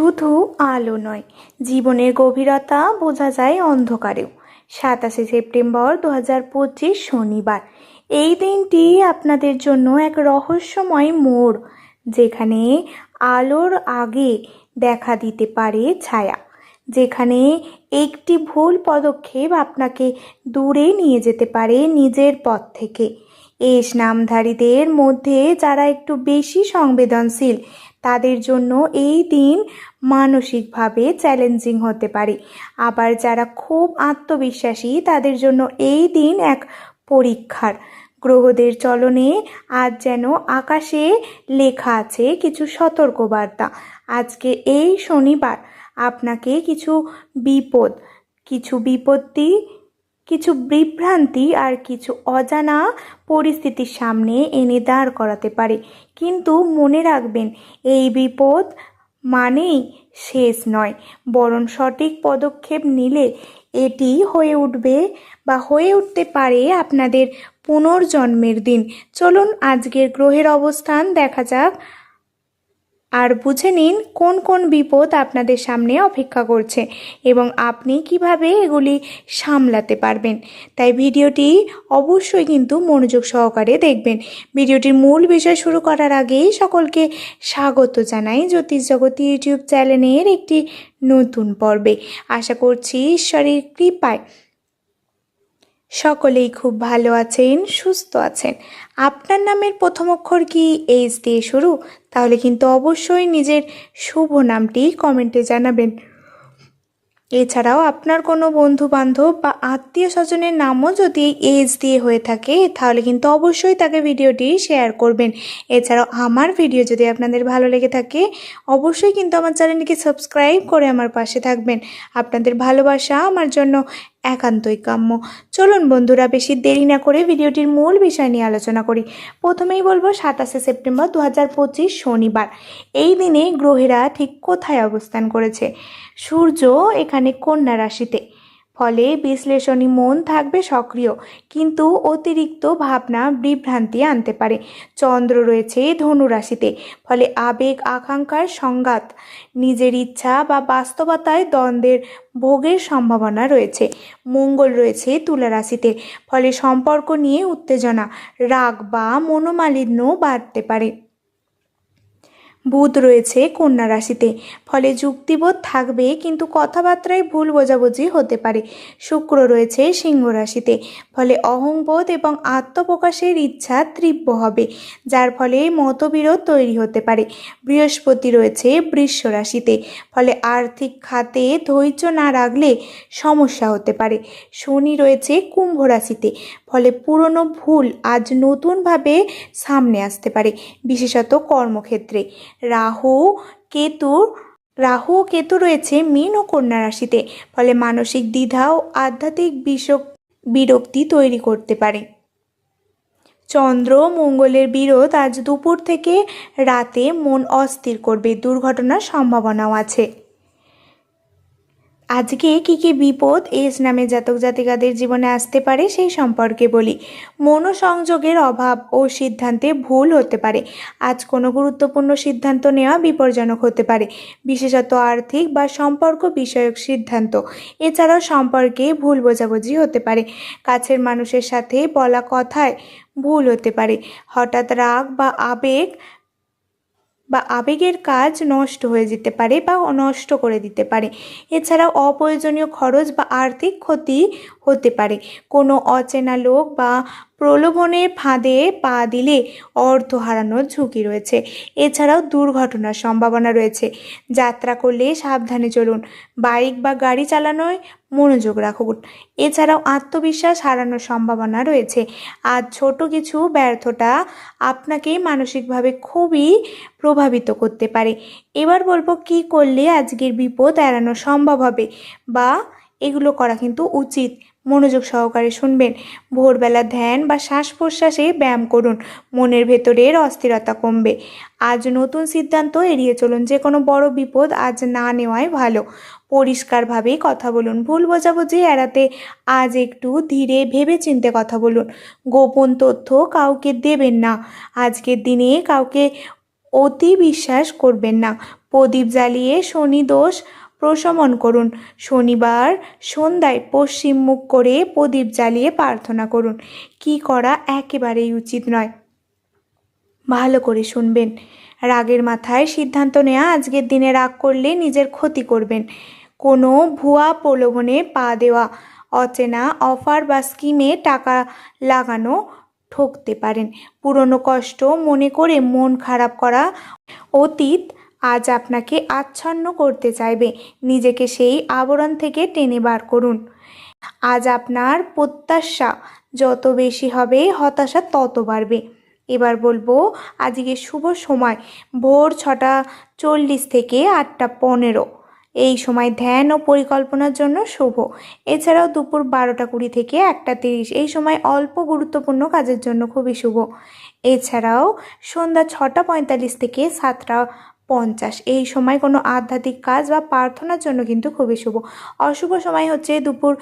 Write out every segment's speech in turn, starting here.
শুধু আলো নয়, জীবনের গভীরতা বোঝা যায় অন্ধকারেও। সাতাশে সেপ্টেম্বর দু হাজার পঁচিশ শনিবার। এই দিনটি আপনাদের জন্য এক রহস্যময় মোড়, যেখানে আলোর আগে দেখা দিতে পারে ছায়া, যেখানে একটি ভুল পদক্ষেপ আপনাকে দূরে নিয়ে যেতে পারে নিজের পথ থেকে। এস নামধারীদের মধ্যে যারা একটু বেশি সংবেদনশীল, তাদের জন্য এই দিন মানসিকভাবে চ্যালেঞ্জিং হতে পারে। আবার যারা খুব আত্মবিশ্বাসী, তাদের জন্য এই দিন এক পরীক্ষার। গ্রহদের চলনে আজ যেন আকাশে লেখা আছে কিছু সতর্কবার্তা। আজকে এই শনিবার আপনাকে কিছু বিপদ, কিছু বিপত্তি কিছু বিভ্রান্তি আর কিছু অজানা পরিস্থিতির সামনে এনে দাঁড় করাতে পারে। কিন্তু মনে রাখবেন, এই বিপদ মানেই শেষ নয়, বরং সঠিক পদক্ষেপ নিলে এটি হয়ে উঠবে বা হয়ে উঠতে পারে আপনাদের পুনর্জন্মের দিন। চলুন আজকের গ্রহের অবস্থান দেখা যাক। আর বুঝে নিন কোন কোন বিপদ আপনাদের সামনে অপেক্ষা করছে এবং আপনি কীভাবে এগুলি সামলাতে পারবেন। তাই ভিডিওটি অবশ্যই কিন্তু মনোযোগ সহকারে দেখবেন। ভিডিওটির মূল বিষয় শুরু করার আগেই সকলকে স্বাগত জানাই জ্যোতিষ জগতী ইউটিউব চ্যানেলের একটি নতুন পর্বে। আশা করছি ঈশ্বরের কৃপায় সকলেই খুব ভালো আছেন, সুস্থ আছেন। আপনার নামের প্রথম অক্ষর কি এইচ দিয়ে শুরু? তাহলে কিন্তু অবশ্যই নিজের শুভ নামটি কমেন্টে জানাবেন। এছাড়াও আপনার কোনো বন্ধু বান্ধব বা আত্মীয় স্বজনের নামও যদি এইচ দিয়ে হয়ে থাকে, তাহলে কিন্তু অবশ্যই তাকে ভিডিওটি শেয়ার করবেন। এছাড়াও আমার ভিডিও যদি আপনাদের ভালো লেগে থাকে, অবশ্যই কিন্তু আমার চ্যানেলটিকে সাবস্ক্রাইব করে আমার পাশে থাকবেন। আপনাদের ভালোবাসা আমার জন্য একান্তই কাম্য। চলুন বন্ধুরা, বেশি দেরি না করে ভিডিওটির মূল বিষয় নিয়ে আলোচনা করি। প্রথমেই বলব, সাতাশে সেপ্টেম্বর দু হাজার পঁচিশ শনিবার। এই দিনে গ্রহেরা ঠিক কোথায় অবস্থান করেছে? সূর্য এখানে কন্যা রাশিতে। ফলে বিশ্লেষণী মন থাকবে সক্রিয়, কিন্তু অতিরিক্ত ভাবনা বিভ্রান্তি আনতে পারে। চন্দ্র রয়েছে ধনুরাশিতে, ফলে আবেগ, আকাঙ্ক্ষার সংঘাত, নিজের ইচ্ছা বা বাস্তবতায় দ্বন্দ্বের ভোগের সম্ভাবনা রয়েছে। মঙ্গল রয়েছে তুলা রাশিতে, ফলে সম্পর্ক নিয়ে উত্তেজনা, রাগ বা মনোমালিন্য বাড়তে পারে। বুধ রয়েছে কন্যা রাশিতে। ফলে যুক্তিবোধ থাকবে, কিন্তু কথাবার্তায় ভুল বোঝাবুঝি হতে পারে। শুক্র রয়েছে সিংহ রাশিতে। ফলে অহংবোধ এবং আত্মপ্রকাশের ইচ্ছা তীব্র হবে, যার ফলে মতবিরোধ তৈরি হতে পারে। বৃহস্পতি রয়েছে বৃষ রাশিতে। ফলে আর্থিক খাতে ধৈর্য না রাখলে সমস্যা হতে পারে। শনি রয়েছে কুম্ভ রাশিতে। ফলে পুরনো ভুল আজ নতুনভাবে সামনে আসতে পারে, বিশেষত কর্মক্ষেত্রে। রাহু, কেতু, রাহু ও কেতু রয়েছে মীন ও কন্যা রাশিতে, ফলে মানসিক দ্বিধা ও আধ্যাত্মিক বিষক, বিরক্তি তৈরি করতে পারে। চন্দ্র মঙ্গলের বিরোধ আজ দুপুর থেকে রাতে মন অস্থির করবে, দুর্ঘটনার সম্ভাবনাও আছে। আজকে কি কি বিপদ এস নামে জাতক জাতিকাদের জীবনে আসতে পারে সেই সম্পর্কে বলি। মনোসংযোগের অভাব ও সিদ্ধান্তে ভুল হতে পারে। আজ কোনো গুরুত্বপূর্ণ সিদ্ধান্ত নেওয়া বিপজ্জনক হতে পারে। বিশেষত আর্থিক বা সম্পর্ক বিষয়ক সিদ্ধান্ত। এছাড়াও সম্পর্কে ভুল বোঝাবুঝি হতে পারে। কাছের মানুষের সাথে বলা কথায় ভুল হতে পারে। হঠাৎ রাগ বা আবেগ বা আবেগের কাজ নষ্ট হয়ে যেতে পারে বা নষ্ট করে দিতে পারে। এছাড়া অপ্রয়োজনীয় খরচ বা আর্থিক ক্ষতি হতে পারে। কোনো অচেনা লোক বা প্রলোভনের ফাঁদে পা দিলে অর্থ হারানোর ঝুঁকি রয়েছে। এছাড়াও দুর্ঘটনার সম্ভাবনা রয়েছে। যাত্রা করলে সাবধানে চলুন। বাইক বা গাড়ি চালানোয় মনোযোগ রাখুন। এছাড়াও আত্মবিশ্বাস হারানোর সম্ভাবনা রয়েছে। আর ছোট কিছু ব্যর্থতা আপনাকে মানসিকভাবে খুবই প্রভাবিত করতে পারে। এবার বলব কি করলে আজকের বিপদ এড়ানো সম্ভব হবে বা এগুলো করা কিন্তু উচিত। মনোযোগ সহকারে শুনবেন। ভোরবেলা ধ্যান বা শ্বাস প্রশ্বাসে ব্যায়াম করুন। মনের ভেতরের অস্থিরতা কমবে। আজ নতুন সিদ্ধান্ত এড়িয়ে চলুন। যে কোনো বড় বিপদ আজ না নেওয়াই ভালো। পরিষ্কারভাবেই কথা বলুন। ভুল বোঝাবুঝি এড়াতে আজ একটু ধীরে ভেবে চিনতে কথা বলুন। গোপন তথ্য কাউকে দেবেন না। আজকের দিনে কাউকে অতি বিশ্বাস করবেন না। প্রদীপ জ্বালিয়ে শনি দোষ প্রশমন করুন। শনিবার সন্ধ্যায় পশ্চিম মুখ করে প্রদীপ জ্বালিয়ে প্রার্থনা করুন। কি করা একেবারেই উচিত নয়। ভালো করে শুনবেন। রাগের মাথায় সিদ্ধান্ত নেওয়া আজকের দিনে রাগ করলে নিজের ক্ষতি করবেন। কোনো ভুয়া প্রলোভনে পা দেওয়া, অচেনা অফার বা স্কিমে টাকা লাগানো ঠকতে পারেন। পুরনো কষ্ট মনে করে মন খারাপ করা অতীত আজ আপনাকে আচ্ছন্ন করতে চাইবে। নিজেকে সেই আবরণ থেকে টেনে বার করুন। আজ আপনার প্রত্যাশা, যত বেশি হবে হতাশা তত বাড়বে। এবার বলব, আজকে শুভ সময়, ভোর ছটা চল্লিশ থেকে আটটা পনেরো। এই সময় ধ্যান ও পরিকল্পনার জন্য শুভ। এছাড়াও দুপুর বারোটা কুড়ি থেকে একটা তিরিশ। এই সময় অল্প গুরুত্বপূর্ণ কাজের জন্য খুবই শুভ। এছাড়াও সন্ধ্যা ছটা পঁয়তাল্লিশ থেকে সাতটা পঞ্চাশ। এই সময় কোনো আধ্যাত্মিক কাজ বা প্রার্থনার জন্য কিন্তু খুবই শুভ। অশুভ সময় হচ্ছে দুপুর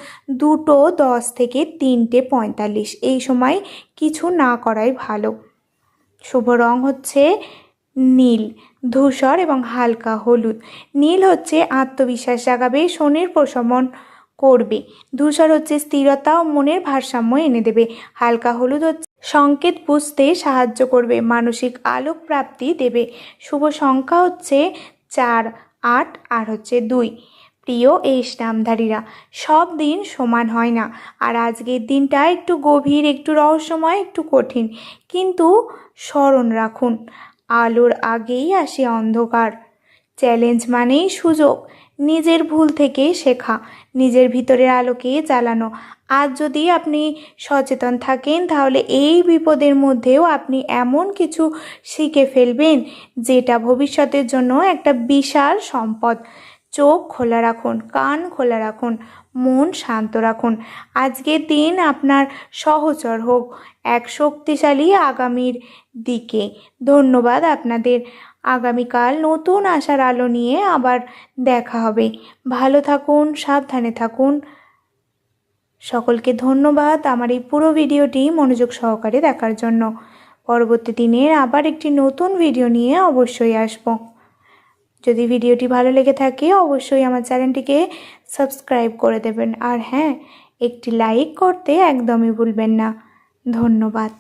দুটো দশ থেকে তিনটে পঁয়তাল্লিশ। এই সময় কিছু না করাই ভালো। শুভ রং হচ্ছে নীল, ধূসর এবং হালকা হলুদ। নীল হচ্ছে আত্মবিশ্বাস জাগাবে শনির প্রশমন। করবে। ধূসর হচ্ছে স্থিরতা ও মনের ভারসাম্য এনে দেবে। হালকা হলুদ হচ্ছে সংকেত বুঝতে সাহায্য করবে, মানসিক আলোক প্রাপ্তি দেবে। শুভ সংখ্যা হচ্ছে চার, আট আর হচ্ছে দুই। প্রিয় এই নামধারীরা সব দিন সমান হয় না। আর আজকের দিনটা একটু গভীর, একটু রহস্যময়, একটু কঠিন। কিন্তু স্মরণ রাখুন, আলোর আগেই আসে অন্ধকার। চ্যালেঞ্জ মানেই সুযোগ। নিজের ভুল থেকে শেখা, নিজের ভিতরের আলোকে জ্বালানো আজ যদি আপনি সচেতন থাকেন, তাহলে এই বিপদের মধ্যেও আপনি এমন কিছু শিখে ফেলবেন, যেটা ভবিষ্যতের জন্য একটা বিশাল সম্পদ। চোখ খোলা রাখুন, কান খোলা রাখুন, মন শান্ত রাখুন। আজকের দিন আপনার সহচর হোক, এক শক্তিশালী আগামীর দিকে। ধন্যবাদ আপনাদের। আগামীকাল নতুন আশার আলো নিয়ে আবার দেখা হবে। ভালো থাকুন, সাবধানে থাকুন। সকলকে ধন্যবাদ আমার এই পুরো ভিডিওটি মনোযোগ সহকারে দেখার জন্য। পরবর্তী দিনে আবার একটি নতুন ভিডিও নিয়ে অবশ্যই আসব। যদি ভিডিওটি ভালো লেগে থাকে, অবশ্যই আমার চ্যানেলটিকে সাবস্ক্রাইব করে দেবেন। আর হ্যাঁ একটি লাইক করতে একদমই ভুলবেন না। ধন্যবাদ।